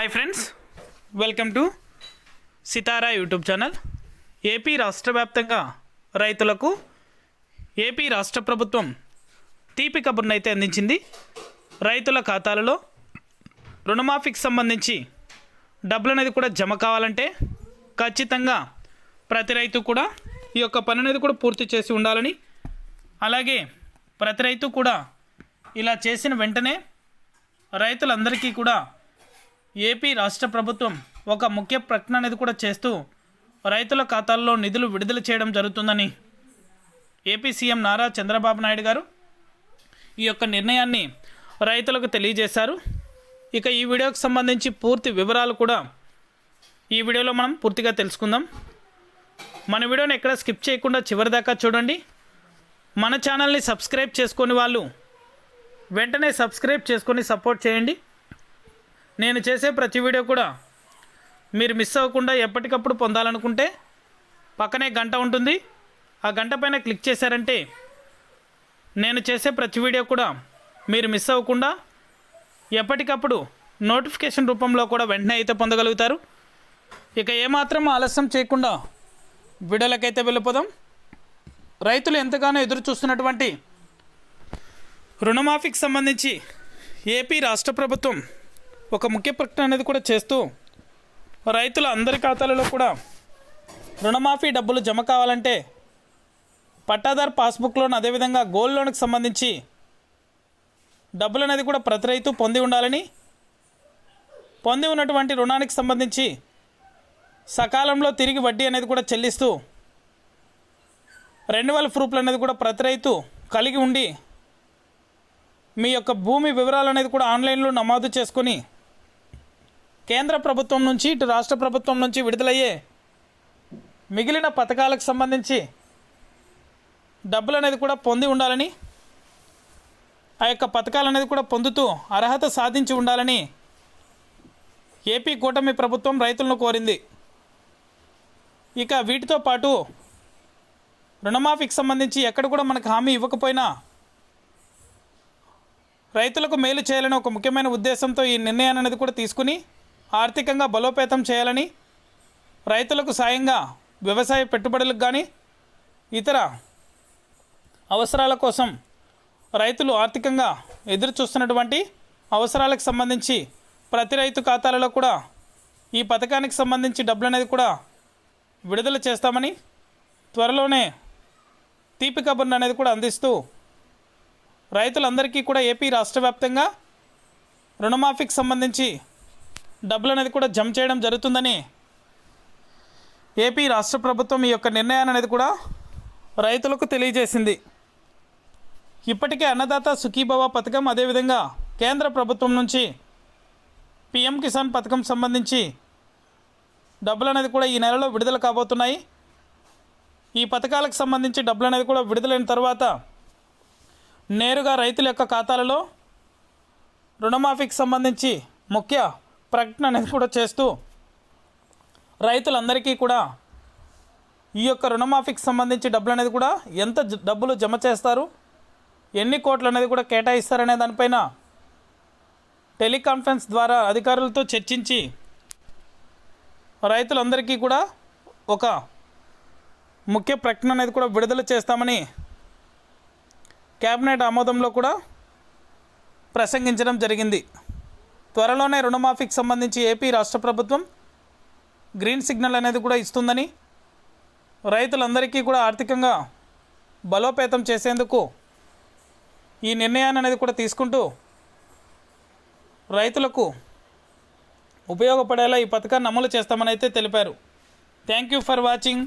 Hi friends welcome to Sitara YouTube channel AP రాష్ట్ర వ్యాప్తంగా రైతులకు ఏపీ రాష్ట్ర ప్రభుత్వం తీపి కబుర్ను అయితే అందించింది. రైతుల ఖాతాలలో రుణమాఫీకి సంబంధించి డబ్బులు అనేది కూడా జమ కావాలంటే ఖచ్చితంగా ప్రతి రైతు కూడా ఈ యొక్క పని అనేది కూడా పూర్తి చేసి ఉండాలని అలాగే ప్రతి రైతు కూడా ఇలా చేసిన వెంటనే రైతులందరికీ కూడా ఏపీ రాష్ట్ర ప్రభుత్వం ఒక ముఖ్య ప్రకటన అనేది కూడా చేస్తూ రైతుల ఖాతాల్లో నిధులు విడుదల చేయడం జరుగుతుందని ఏపీ సీఎం నారా చంద్రబాబు నాయుడు గారు ఈ యొక్క నిర్ణయాన్ని రైతులకు తెలియజేశారు. ఇక ఈ వీడియోకి సంబంధించి పూర్తి వివరాలు కూడా ఈ వీడియోలో మనం పూర్తిగా తెలుసుకుందాం. మన వీడియోని ఎక్కడ స్కిప్ చేయకుండా చివరిదాకా చూడండి. మన ఛానల్ని సబ్స్క్రైబ్ చేసుకొని వాళ్ళు వెంటనే సబ్స్క్రైబ్ చేసుకొని సపోర్ట్ చేయండి. నేను చేసే ప్రతి వీడియో కూడా మీరు మిస్ అవ్వకుండా ఎప్పటికప్పుడు పొందాలనుకుంటే పక్కనే గంట ఉంటుంది. ఆ గంట పైన క్లిక్ చేశారంటే నేను చేసే ప్రతి వీడియో కూడా మీరు మిస్ అవ్వకుండా ఎప్పటికప్పుడు నోటిఫికేషన్ రూపంలో కూడా వెంటనే అయితే పొందగలుగుతారు. ఇక ఏమాత్రం ఆలస్యం చేయకుండా వీడియోలకైతే వెళ్ళిపోదాం. రైతులు ఎంతగానో ఎదురు చూస్తున్నటువంటి రుణమాఫీకి సంబంధించి ఏపీ రాష్ట్ర ప్రభుత్వం ఒక ముఖ్య ప్రకటన అనేది కూడా చేస్తూ రైతుల అందరి ఖాతాలలో కూడా రుణమాఫీ డబ్బులు జమ కావాలంటే పట్టాదార్ పాస్బుక్ లోన్ అదేవిధంగా గోల్డ్ లోన్కి సంబంధించి డబ్బులు అనేది కూడా ప్రతి రైతు పొంది ఉండాలని పొంది ఉన్నటువంటి రుణానికి సంబంధించి సకాలంలో తిరిగి వడ్డీ అనేది కూడా చెల్లిస్తూ రెన్యువల్ ప్రూఫ్లు అనేది కూడా ప్రతి రైతు కలిగి ఉండి మీ యొక్క భూమి వివరాలు అనేది కూడా ఆన్లైన్లో నమోదు చేసుకొని కేంద్ర ప్రభుత్వం నుంచి ఇటు రాష్ట్ర ప్రభుత్వం నుంచి విడుదలయ్యే మిగిలిన పథకాలకు సంబంధించి డబ్బులు అనేది కూడా పొంది ఉండాలని ఆ యొక్క పథకాలు అనేది కూడా పొందుతూ అర్హత సాధించి ఉండాలని ఏపీ కూటమి ప్రభుత్వం రైతులను కోరింది. ఇక వీటితో పాటు రుణమాఫీకి సంబంధించి ఎక్కడ కూడా మనకు హామీ ఇవ్వకపోయినా రైతులకు మేలు చేయాలని ఒక ముఖ్యమైన ఉద్దేశంతో ఈ నిర్ణయాన్ని అనేది కూడా తీసుకుని ఆర్థికంగా బలోపేతం చేయాలని రైతులకు సాయంగా వ్యవసాయ పెట్టుబడులకు కానీ ఇతర అవసరాల కోసం రైతులు ఆర్థికంగా ఎదురు చూస్తున్నటువంటి అవసరాలకు సంబంధించి ప్రతి రైతు ఖాతాలలో కూడా ఈ పథకానికి సంబంధించి డబ్బులు అనేది కూడా విడుదల చేస్తామని త్వరలోనే తీపి కబుర్ని అనేది కూడా అందిస్తూ రైతులందరికీ కూడా ఏపీ రాష్ట్ర వ్యాప్తంగా రుణమాఫీకి సంబంధించి డబ్బులు అనేది కూడా జమ చేయడం జరుగుతుందని ఏపీ రాష్ట్ర ప్రభుత్వం ఈ యొక్క నిర్ణయాన్ని అనేది కూడా రైతులకు తెలియజేసింది. ఇప్పటికే అన్నదాత సుఖీభవ పథకం అదేవిధంగా కేంద్ర ప్రభుత్వం నుంచి పిఎం కిసాన్ పథకం సంబంధించి డబ్బులు అనేది కూడా ఈ నెలలో విడుదల కాబోతున్నాయి. ఈ పథకాలకు సంబంధించి డబ్బులు అనేది కూడా విడుదలైన తర్వాత నేరుగా రైతుల యొక్క ఖాతాలలో రుణమాఫీకి సంబంధించి ముఖ్య ప్రకటన అనేది కూడా చేస్తూ రైతులందరికీ కూడా ఈ యొక్క రుణమాఫీకి సంబంధించి డబ్బులు అనేది కూడా ఎంత డబ్బులు జమ చేస్తారు ఎన్ని కోట్లు అనేది కూడా కేటాయిస్తారనే దానిపైన టెలికాన్ఫరెన్స్ ద్వారా అధికారులతో చర్చించి రైతులందరికీ కూడా ఒక ముఖ్య ప్రకటన అనేది కూడా విడుదల చేస్తామని కేబినెట్ ఆమోదంలో కూడా ప్రసంగించడం జరిగింది. త్వరలోనే రుణమాఫీకి సంబంధించి ఏపీ రాష్ట్ర ప్రభుత్వం గ్రీన్ సిగ్నల్ అనేది కూడా ఇస్తుందని రైతులందరికీ కూడా ఆర్థికంగా బలోపేతం చేసేందుకు ఈ నిర్ణయాన్ని అనేది కూడా తీసుకుంటూ రైతులకు ఉపయోగపడేలా ఈ పథకాన్ని అమలు చేస్తామని అయితే తెలిపారు. Thank you for watching